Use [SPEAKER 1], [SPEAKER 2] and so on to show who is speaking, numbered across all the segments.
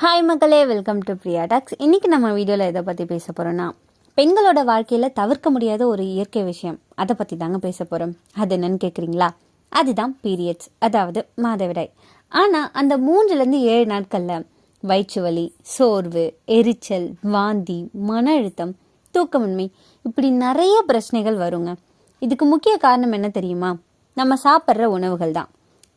[SPEAKER 1] Hi மக்களே welcome to Priya tax இன்றைக்கி நம்ம வீடியோவில் எதை பற்றி பேச போகிறோன்னா பெண்களோட வாழ்க்கையில் தவிர்க்க முடியாத ஒரு இயற்கை விஷயம். அதை பற்றி தாங்க பேச போகிறோம் அது என்னன்னு கேட்குறீங்களா அதுதான் பீரியட்ஸ் அதாவது மாதவிடாய். ஆனால் அந்த மூன்றுலேருந்து ஏழு நாட்களில் வயிற்று வலி சோர்வு எரிச்சல் வாந்தி மன அழுத்தம் தூக்கமின்மை இப்படி நிறைய பிரச்சனைகள் வருங்க. இதுக்கு முக்கிய காரணம் என்ன தெரியுமா? நம்ம சாப்பிட்ற உணவுகள் தான்.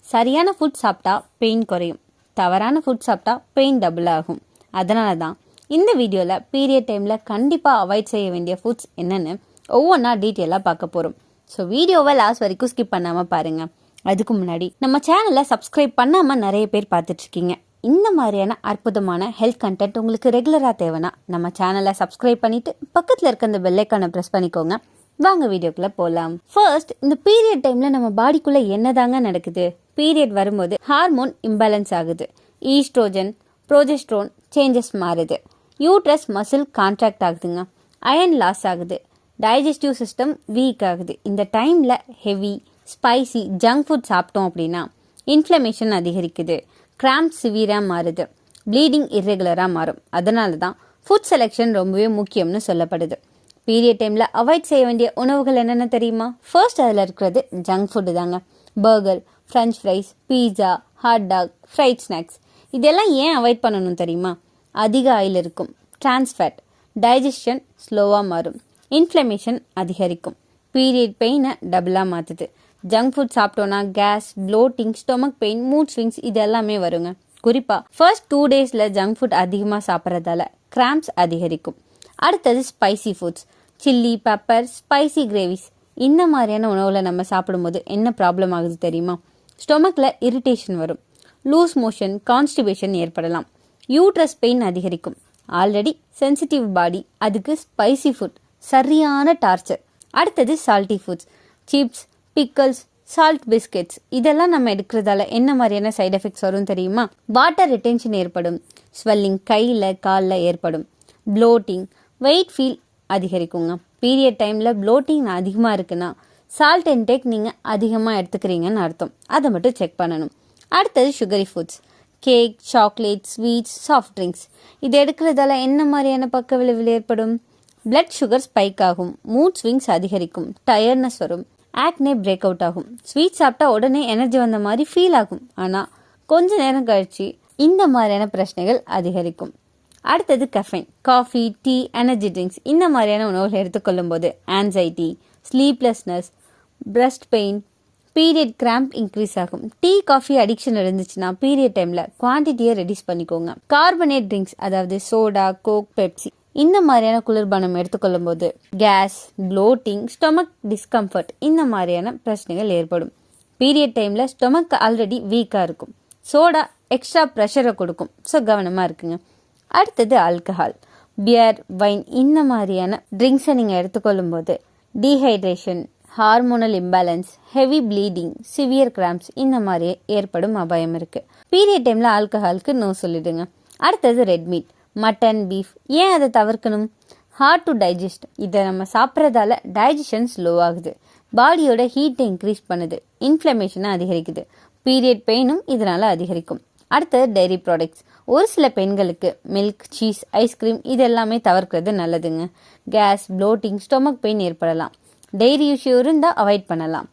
[SPEAKER 1] சரியான ஃபுட் சாப்பிட்டா பெயின் குறையும். தவறான ஃபுட் சாப்பிட்டா பெயின் டபுள் ஆகும். அதனால தான் இந்த வீடியோவில் பீரியட் டைமில் கண்டிப்பாக அவாய்ட் செய்ய வேண்டிய ஃபுட்ஸ் என்னென்னு ஒவ்வொன்றா டீட்டெயிலாக பார்க்க போகிறோம் ஸோ வீடியோவை லாஸ்ட் வரைக்கும் ஸ்கிப் பண்ணாமல் பாருங்கள் அதுக்கு முன்னாடி நம்ம சேனலை சப்ஸ்கிரைப் பண்ணாமல் நிறைய பேர் பார்த்துட்ருக்கீங்க இந்த மாதிரியான அற்புதமான ஹெல்த் கண்டென்ட் உங்களுக்கு ரெகுலராக தேவைன்னா நம்ம சேனலை சப்ஸ்கிரைப் பண்ணிவிட்டு பக்கத்தில் இருக்க அந்த பெல்லைக்கானை ப்ரெஸ் பண்ணிக்கோங்க. வாங்க வீடியோக்குள்ளே போகலாம் ஃபர்ஸ்ட் இந்த பீரியட் டைமில் நம்ம பாடிக்குள்ளே என்னதாங்க நடக்குது? பீரியட் வரும்போது ஹார்மோன் இம்பேலன்ஸ் ஆகுது. ஈஸ்ட்ரோஜன் ப்ரோஜெஸ்ட்ரோன் சேஞ்சஸ் மாறுது. யூட்ரஸ் மசில் கான்ட்ராக்ட் ஆகுதுங்க. அயன் லாஸ் ஆகுது. டைஜஸ்டிவ் சிஸ்டம் வீக் ஆகுது. இந்த டைமில் ஹெவி ஸ்பைசி ஜங்க் ஃபுட் சாப்பிட்டோம் அப்படின்னா இன்ஃப்ளமேஷன் அதிகரிக்குது. கிராம்ப் சிவியராக மாறுது. ப்ளீடிங் இர்ரெகுலராக மாறும். அதனால தான் ஃபுட் செலெக்ஷன் ரொம்பவே முக்கியம்னு சொல்லப்படுது. பீரியட் டைமில் அவாய்ட் செய்ய வேண்டிய உணவுகள் என்னென்ன தெரியுமா? ஃபர்ஸ்ட் அதில் இருக்கிறது ஜங்க் ஃபுட்டு தாங்க. Burger french fries pizza hot dog fried snacks இதெல்லாம் ஏன் அவாய்ட் பண்ணணும் தெரியுமா? அதிக ஆயில் இருக்கும். டிரான்ஸ்ஃபேட் டைஜஷன் ஸ்லோவாக மாறும். இன்ஃப்ளமேஷன் அதிகரிக்கும். பீரியட் பெயினை டபுளாக மாற்றுது ஜங்க் ஃபுட் சாப்பிட்டோன்னா gas bloating stomach pain mood swings இது எல்லாமே வருங்க. குறிப்பாக ஃபர்ஸ்ட் டூ டேஸில் ஜங்க் ஃபுட் அதிகமாக சாப்பிட்றதால கிராம்ப்ஸ் அதிகரிக்கும். அடுத்தது spicy foods chilli pepper spicy gravies இந்த மாதிரியான உணவில் நம்ம சாப்பிடும்போது என்ன ப்ராப்ளம் ஆகுது தெரியுமா? ஸ்டொமக்கில் இரிட்டேஷன் வரும். லூஸ் மோஷன் கான்ஸ்டிபேஷன் ஏற்படலாம். யூட்ரஸ் பெயின் அதிகரிக்கும். ஆல்ரெடி சென்சிட்டிவ் பாடி அதுக்கு ஸ்பைசி ஃபுட் சரியான டார்ச்சர் அடுத்தது salty foods chips pickles salt biscuits இதெல்லாம் நம்ம எடுக்கிறதால என்ன மாதிரியான சைட் எஃபெக்ட்ஸ் வரும் தெரியுமா? வாட்டர் ரிட்டென்ஷன் ஏற்படும். ஸ்வெல்லிங் கையில் காலில் ஏற்படும். ப்ளோட்டிங் வெயிட் ஃபீல் அதிகரிக்குங்க. பீரியட் டைமில் ப்ளோட்டிங் அதிகமாக இருக்குன்னா சால்ட் இன்டேக் நீங்கள் அதிகமாக எடுத்துக்கிறீங்கன்னு அர்த்தம். அதை மட்டும் செக் பண்ணணும். அடுத்தது sugary foods cake chocolate sweets soft drinks இது எடுக்கிறதால என்ன மாதிரியான பக்க விளைவில் ஏற்படும்? பிளட் சுகர் ஸ்பைக் ஆகும். மூட் ஸ்விங்ஸ் அதிகரிக்கும். டயர்னஸ் வரும். ஆக்னே பிரேக் அவுட் ஆகும். ஸ்வீட் சாப்பிட்டா உடனே எனர்ஜி வந்த மாதிரி ஃபீல் ஆகும். ஆனால் கொஞ்ச நேரம் கழிச்சு இந்த மாதிரியான பிரச்சனைகள் அதிகரிக்கும். அடுத்தது caffeine coffee tea energy drinks இந்த மாதிரியான உணவுகள் எடுத்துக்கொள்ளும் போது anxiety sleeplessness breast pain period cramp increase ஆகும். டீ காஃபி அடிக்ஷன் இருந்துச்சுன்னா பீரியட் டைமில் குவான்டிட்டியை ரெடியூஸ் பண்ணிக்கோங்க. கார்பனேட் ட்ரிங்க்ஸ் அதாவது சோடா கோக் பெப்சி இந்த மாதிரியான குளிர்பானம் எடுத்துக்கொள்ளும் போது கேஸ் ப்ளோட்டிங் ஸ்டொமக் டிஸ்கம்ஃபர்ட் இந்த மாதிரியான பிரச்சனைகள் ஏற்படும். பீரியட் டைமில் ஸ்டொமக் ஆல்ரெடி வீக்காக இருக்கும். சோடா எக்ஸ்ட்ரா ப்ரெஷரை கொடுக்கும். ஸோ கவனமாக இருக்குங்க. அடுத்தது ஆல்கஹால் பியர் வைன் இந்த மாதிரியான ட்ரிங்க்ஸை நீங்கள் எடுத்துக்கொள்ளும் போது dehydration hormonal imbalance heavy bleeding severe cramps இந்த மாதிரி ஏற்படும் அபாயம் இருக்குது பீரியட் டைமில் ஆல்கஹாலுக்கு நோ சொல்லிடுங்க. அடுத்தது ரெட் மீட் மட்டன் பீஃப் ஏன் அதை தவிர்க்கணும்? ஹார்ட் டு டைஜஸ்ட் இதை நம்ம சாப்பிட்றதால டைஜஷன் ஸ்லோ ஆகுது. பாடியோட ஹீட்டை இன்க்ரீஸ் பண்ணுது. இன்ஃப்ளமேஷனை அதிகரிக்குது. பீரியட் பெயினும் இதனால் அதிகரிக்கும். அடுத்தது டைரி ப்ராடக்ட்ஸ் ஒரு சில பெண்களுக்கு மில்க் சீஸ் ஐஸ்கிரீம் இது எல்லாமே தவிர்க்கிறது நல்லதுங்க. கேஸ் ப்ளோட்டிங் ஸ்டொமக் பெயின் ஏற்படலாம். டெய்ரி இஷ்யூ இருந்தால் அவாய்ட் பண்ணலாம்.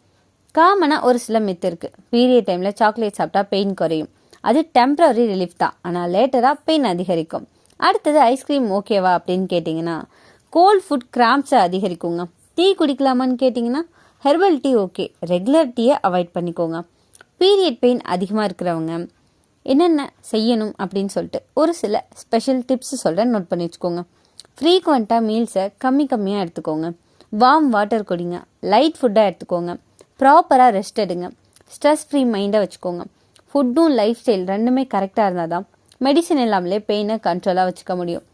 [SPEAKER 1] காமனாக ஒரு சில மித்து இருக்குது பீரியட் டைமில் சாக்லேட் சாப்பிட்டா பெயின் குறையும். அது டெம்ப்ரவரி ரிலீஃப் தான். ஆனால் லேட்டராக பெயின் அதிகரிக்கும். அடுத்தது ஐஸ்கிரீம் ஓகேவா அப்படின்னு கேட்டிங்கன்னா கோல்ட் ஃபுட் கிராம்ப்ஸை அதிகரிக்குங்க. டீ குடிக்கலாமான்னு கேட்டிங்கன்னா ஹெர்பல் டீ ஓகே ரெகுலர் டீயை அவாய்ட் பண்ணிக்கோங்க. பீரியட் பெயின் அதிகமாக இருக்கிறவங்க என்னென்ன செய்யணும் அப்படின்னு சொல்லிட்டு ஒரு சில ஸ்பெஷல் டிப்ஸ் சொல்கிறேன் நோட் பண்ணி வச்சுக்கோங்க. ஃப்ரீக்வெண்ட்டாக மீல்ஸை கம்மி கம்மியாக எடுத்துக்கோங்க. வார்ம் வாட்டர் குடிங்க. லைட் ஃபுட்டாக எடுத்துக்கோங்க. ப்ராப்பராக ரெஸ்ட் எடுங்க. ஸ்ட்ரெஸ் ஃப்ரீ மைண்டாக வச்சுக்கோங்க. ஃபுட்டும் லைஃப் ஸ்டைல் ரெண்டுமே கரெக்டாக இருந்தால் தான் மெடிசன் இல்லாமலே பெயினை கண்ட்ரோலாக வச்சுக்க முடியும்.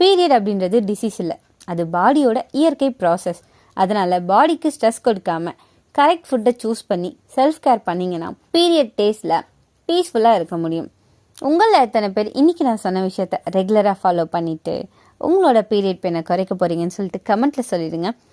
[SPEAKER 1] பீரியட் அப்படின்றது டிசீஸ் இல்லை. அது பாடியோட இயற்கை ப்ராசஸ் அதனால் பாடிக்கு ஸ்ட்ரெஸ் கொடுக்காம கரெக்ட் ஃபுட்டை சூஸ் பண்ணி செல்ஃப் கேர் பண்ணிங்கன்னா பீரியட் டேஸில் பீஸ்ஃபுல்லாக இருக்க முடியும். உங்களில் எத்தனை பேர்? இன்றைக்கி நான் சொன்ன விஷயத்த ரெகுலராக ஃபாலோ பண்ணிவிட்டு உங்களோட பீரியட் பெயினை குறைக்க போகிறீங்கன்னு சொல்லிட்டு கமெண்ட்டில் சொல்லிடுங்க.